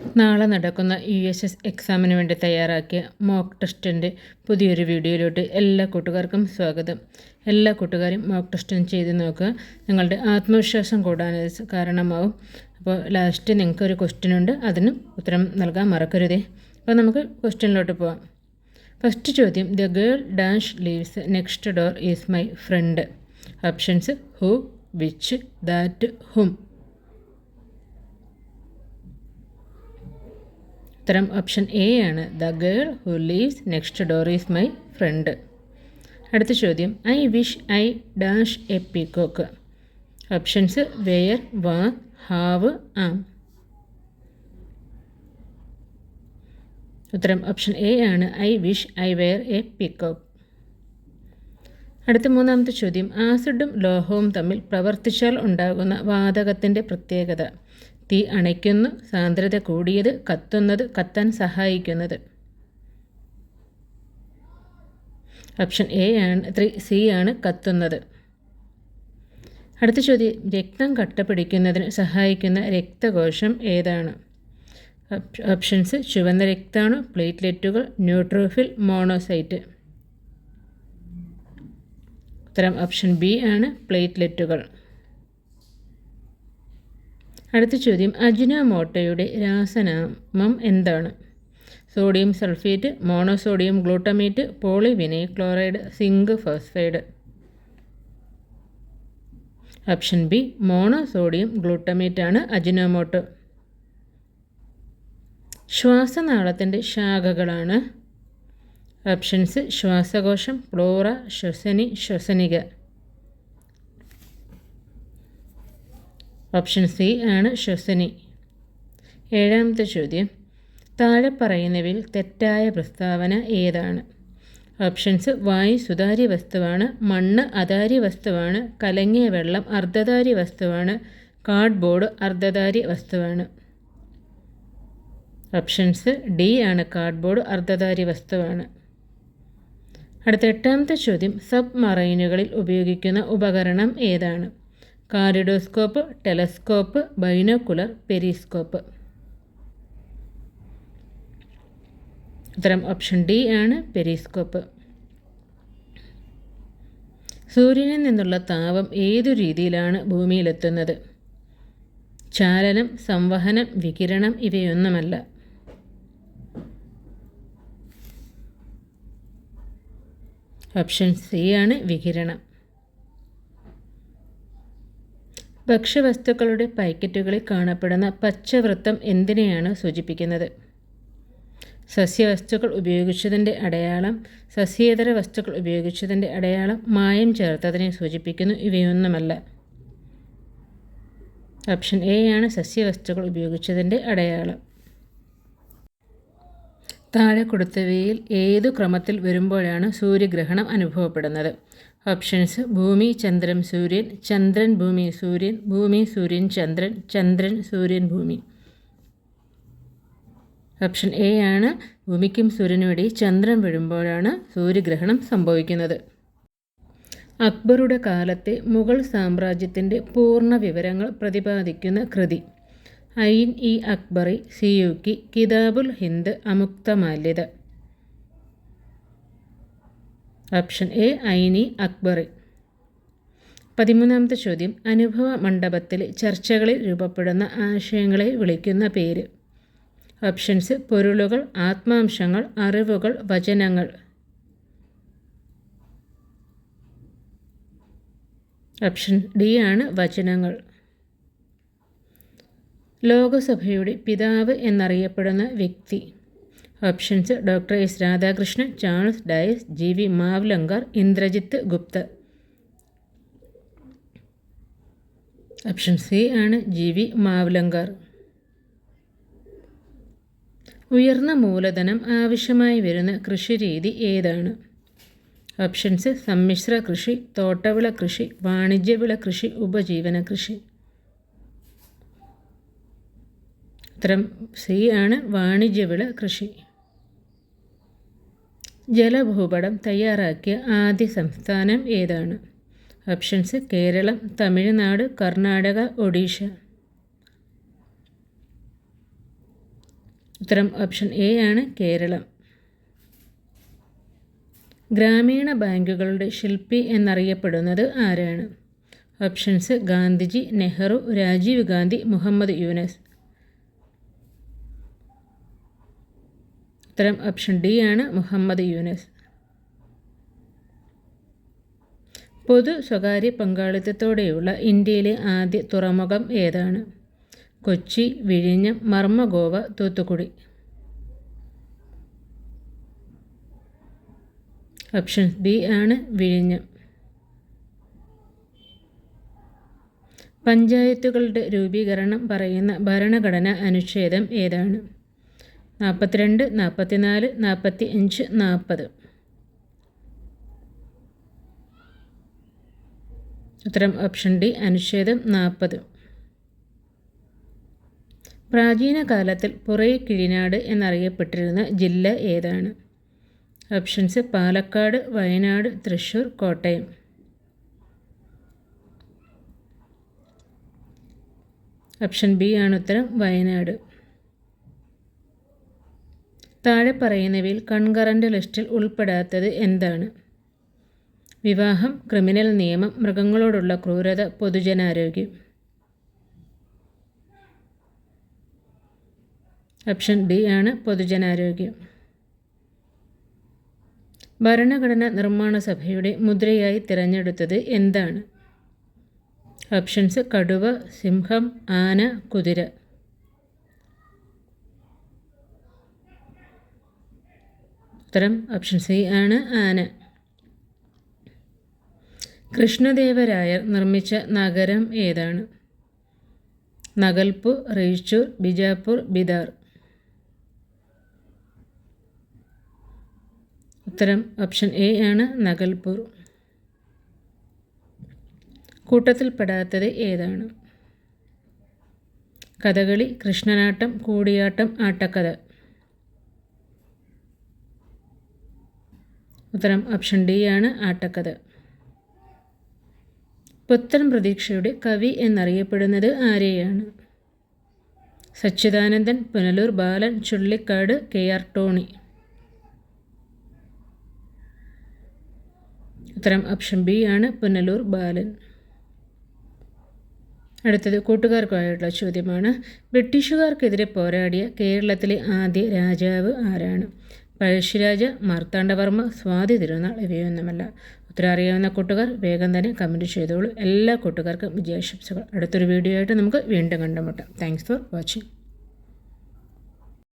നാളെ നടക്കുന്ന U S S എക്സാമിന് വേണ്ടി തയ്യാറാക്കിയ മോക്ക് ടെസ്റ്റിന്റെ പുതിയൊരു വീഡിയോയിലോട്ട് എല്ലാ കൂട്ടുകാർക്കും സ്വാഗതം. എല്ലാ കൂട്ടുകാരും മോക്ക് ടെസ്റ്റും ചെയ്ത് നോക്കുക. നിങ്ങളുടെ ആത്മവിശ്വാസം കൂടാൻ കാരണമാവും. അപ്പോൾ ലാസ്റ്റ് നിങ്ങൾക്ക് ഒരു ക്വസ്റ്റ്യൻ ഉണ്ട്. അതിനും ഉത്തരം നൽകാൻ മറക്കരുതേ. അപ്പോൾ നമുക്ക് ക്വസ്റ്റ്യനിലോട്ട് പോവാം. ഫസ്റ്റ് ചോദ്യം the girl dash leaves next door is my friend options who which that whom ഉത്തരം ഓപ്ഷൻ എ ആണ്. The girl who leaves next door is my friend അടുത്ത ചോദ്യം. I wish I dash a peacock options were was have am ഉത്തരം option A ആണ്. I wish I were a peacock അടുത്ത മൂന്നാമത്തെ ചോദ്യം. ആസിഡും ലോഹവും തമ്മിൽ പ്രവർത്തിച്ചാൽ ഉണ്ടാകുന്ന വാതകത്തിന്റെ പ്രത്യേകത. തീ അണയ്ക്കുന്നു സാന്ദ്രത കൂടിയത് കത്തുന്നത് കത്താൻ സഹായിക്കുന്നത്. ഓപ്ഷൻ എ ആണ് ത്രീ സി ആണ് കത്തുന്നത്. അടുത്ത ചോദ്യം രക്തം കട്ടപിടിക്കുന്നതിന് സഹായിക്കുന്ന രക്തകോശം ഏതാണ്? ഓപ്ഷൻസ് ചുവന്ന രക്താണു പ്ലേറ്റ്ലെറ്റുകൾ ന്യൂട്രോഫിൽ മോണോസൈറ്റ്. ഉത്തരം ഓപ്ഷൻ ബി ആണ് പ്ലേറ്റ്ലെറ്റുകൾ. അടുത്ത ചോദ്യം അജിനോമോട്ടോയുടെ രാസനാമം എന്താണ്? Sodium sulphate monosodium glutamate polyvinyl chloride zinc phosphide option B monosodium glutamate ആണ് അജിനോമോട്ടോ. ശ്വാസനാളത്തിന്റെ ശാഖകളാണ്. ഓപ്ഷൻസ് ശ്വാസകോശം ഫ്ലോറ ശ്വസനി ശ്വസനിക. ഓപ്ഷൻ സി ആണ് ശ്വസനി. ഏഴാമത്തെ ചോദ്യം. താഴെ പറയുന്നവയിൽ തെറ്റായ പ്രസ്താവന ഏതാണ്? ഓപ്ഷൻസ് വായു സുതാര്യ വസ്തുവാണ് മണ്ണ് അതാര്യ വസ്തുവാണ് കലങ്ങിയ വെള്ളം അർദ്ധധാരി വസ്തുവാണ് കാർഡ്ബോർഡ് അർദ്ധധാരി വസ്തുവാണ്. ഓപ്ഷൻസ് ഡി ആണ് കാർഡ്ബോർഡ് അർദ്ധധാരി വസ്തുവാണ്. അടുത്ത എട്ടാമത്തെ ചോദ്യം സബ് മറൈനുകളിൽ ഉപയോഗിക്കുന്ന ഉപകരണം ഏതാണ്? Kaleidoscope telescope binocular periscope. ഉത്തരം ഓപ്ഷൻ ഡി ആണ് പെരിസ്കോപ്പ്. സൂര്യനിൽ നിന്നുള്ള താപം ഏതു രീതിയിലാണ് ഭൂമിയിലെത്തുന്നത്? ചാലനം സംവഹനം വികിരണം ഇവയൊന്നുമല്ല. ഓപ്ഷൻ സി ആണ് വികിരണം. ഭക്ഷ്യവസ്തുക്കളുടെ പാക്കറ്റുകളിൽ കാണപ്പെടുന്ന പച്ചവൃത്തം എന്തിനെയാണ് സൂചിപ്പിക്കുന്നത്? സസ്യവസ്തുക്കൾ ഉപയോഗിച്ചതിന്റെ അടയാളം സസ്യേതര വസ്തുക്കൾ ഉപയോഗിച്ചതിന്റെ അടയാളം മായം ചേർത്തതിനെ സൂചിപ്പിക്കുന്നു. ഇവയൊന്നുമല്ല. ഓപ്ഷൻ എ ആണ് സസ്യവസ്തുക്കൾ ഉപയോഗിച്ചതിന്റെ അടയാളം. താഴെ കൊടുത്തവയിൽ ഏതു ക്രമത്തിൽ വരുമ്പോഴാണ് സൂര്യഗ്രഹണം അനുഭവപ്പെടുന്നത്? ഓപ്ഷൻസ് ഭൂമി ചന്ദ്രൻ സൂര്യൻ ചന്ദ്രൻ ഭൂമി സൂര്യൻ ഭൂമി സൂര്യൻ ചന്ദ്രൻ ചന്ദ്രൻ സൂര്യൻ ഭൂമി. ഓപ്ഷൻ എ ആണ് ഭൂമിക്കും സൂര്യനും ഇടയിൽ ചന്ദ്രൻ വീഴുമ്പോഴാണ് സൂര്യഗ്രഹണം സംഭവിക്കുന്നത്. അക്ബറുടെ കാലത്തെ മുഗൾ സാമ്രാജ്യത്തിന്റെ പൂർണ വിവരങ്ങൾ പ്രതിപാദിക്കുന്ന കൃതി. ഐൻ E Akbari സിയുക്കി Kitabul Hind അമുക്തമാല്യത. Option A Aini Akbari. പതിമൂന്നാമത്തെ ചോദ്യം അനുഭവ മണ്ഡപത്തിൽ ചർച്ചകളിൽ രൂപപ്പെടുന്ന ആശയങ്ങളെ വിളിക്കുന്ന പേര്. ഓപ്ഷൻസ് പൊരുളുകൾ ആത്മാംശങ്ങൾ അറിവുകൾ വചനങ്ങൾ. ഓപ്ഷൻ ഡി ആണ് വചനങ്ങൾ. ലോകസഭയുടെ പിതാവ് എന്നറിയപ്പെടുന്ന വ്യക്തി. Options doctor S Radhakrishnan Charles Dias G V Mavalankar Indrajit Gupta. Option C ആണ് ജി വി മാവ്ലങ്കർ. ഉയർന്ന മൂലധനം ആവശ്യമായി വരുന്ന കൃഷി രീതി ഏതാണ്? ഓപ്ഷൻസ് സമ്മിശ്ര കൃഷി തോട്ടവിള കൃഷി വാണിജ്യവിള കൃഷി ഉപജീവന കൃഷി. ഉത്തരം സി ആണ് വാണിജ്യവിള കൃഷി. ജലഭൂപടം തയ്യാറാക്കിയ ആദ്യ സംസ്ഥാനം ഏതാണ്? ഓപ്ഷൻസ് കേരളം തമിഴ്നാട് കർണാടക ഒഡീഷ. ഉത്തരം ഓപ്ഷൻ എ ആണ് കേരളം. ഗ്രാമീണ ബാങ്കുകളുടെ ശില്പി എന്നറിയപ്പെടുന്നത് ആരാണ്? ഓപ്ഷൻസ് ഗാന്ധിജി നെഹ്റു രാജീവ് ഗാന്ധി മുഹമ്മദ് യൂനസ്. ഉത്തരം ഓപ്ഷൻ ഡി ആണ് മുഹമ്മദ് യൂനസ്. പൊതു സ്വകാര്യ പങ്കാളിത്തത്തോടെയുള്ള ഇന്ത്യയിലെ ആദ്യ തുറമുഖം ഏതാണ്? കൊച്ചി വിഴിഞ്ഞം മർമ്മഗോവ തൂത്തുക്കുടി. ഓപ്ഷൻ ബി ആണ് വിഴിഞ്ഞം. പഞ്ചായത്തുകളുടെ രൂപീകരണം പറയുന്ന ഭരണഘടന അനുച്ഛേദം ഏതാണ്? നാൽപ്പത്തിരണ്ട് നാൽപ്പത്തിനാല് നാൽപ്പത്തി അഞ്ച് നാൽപ്പത് ഉത്തരം ഓപ്ഷൻ ഡി അനുച്ഛേദം നാൽപ്പത് പ്രാചീന കാലത്തിൽ പുറയ കിഴിനാട് എന്നറിയപ്പെട്ടിരുന്ന ജില്ല ഏതാണ്? Options Palakkad Wayanad Thrissur Kottayam. Option B ആണ് ഉത്തരം വയനാട്. താഴെ പറയുന്നവയിൽ കൺകറന്റ് ലിസ്റ്റിൽ ഉൾപ്പെടാത്തത് എന്താണ്? വിവാഹം ക്രിമിനൽ നിയമം മൃഗങ്ങളോടുള്ള ക്രൂരത പൊതുജനാരോഗ്യം. ഓപ്ഷൻ ബി ആണ് പൊതുജനാരോഗ്യം. ഭരണഘടന നിർമ്മാണ സഭയുടെ മുദ്രയായി തിരഞ്ഞെടുത്തത് എന്താണ്? ഓപ്ഷൻസ് കടുവ സിംഹം ആന കുതിര. ഉത്തരം ഓപ്ഷൻ സി ആണ് ആന. കൃഷ്ണദേവരായർ നിർമ്മിച്ച നഗരം ഏതാണ്? നഗൽപൂർ റെയ്ച്ചൂർ ബിജാപൂർ ബിദാർ. ഉത്തരം ഓപ്ഷൻ എ ആണ് നഗൽപൂർ. കൂട്ടത്തിൽപ്പെടാത്തത് ഏതാണ്? കഥകളി കൃഷ്ണനാട്ടം കൂടിയാട്ടം ആട്ടക്കഥ. ഉത്തരം ഓപ്ഷൻ ഡി ആണ് ആട്ടക്കഥ. പുത്തൻ പ്രതീക്ഷയുടെ കവി എന്നറിയപ്പെടുന്നത് ആരെയാണ്? Sachidanandan Punalur Balan Chullikkad K R Tony. ഉത്തരം ഓപ്ഷൻ ബി ആണ് പുനലൂർ ബാലൻ. അടുത്തത് കൂട്ടുകാർക്കായിട്ടുള്ള ചോദ്യമാണ്. ബ്രിട്ടീഷുകാർക്കെതിരെ പോരാടിയ കേരളത്തിലെ ആദ്യ രാജാവ് ആരാണ്? പഴശ്ശിരാജ മാർത്താണ്ഡവർമ്മ സ്വാതി തിരുനാൾ ഇവയൊന്നുമല്ല. ഉത്തരം അറിയാവുന്ന കൂട്ടുകാർ വേഗം തന്നെ കമന്റ് ചെയ്തോളൂ. എല്ലാ കൂട്ടുകാർക്കും വിജയാശംസകൾ. അടുത്തൊരു വീഡിയോ ആയിട്ട് നമുക്ക് വീണ്ടും കണ്ടുമുട്ടാം. Thanks for watching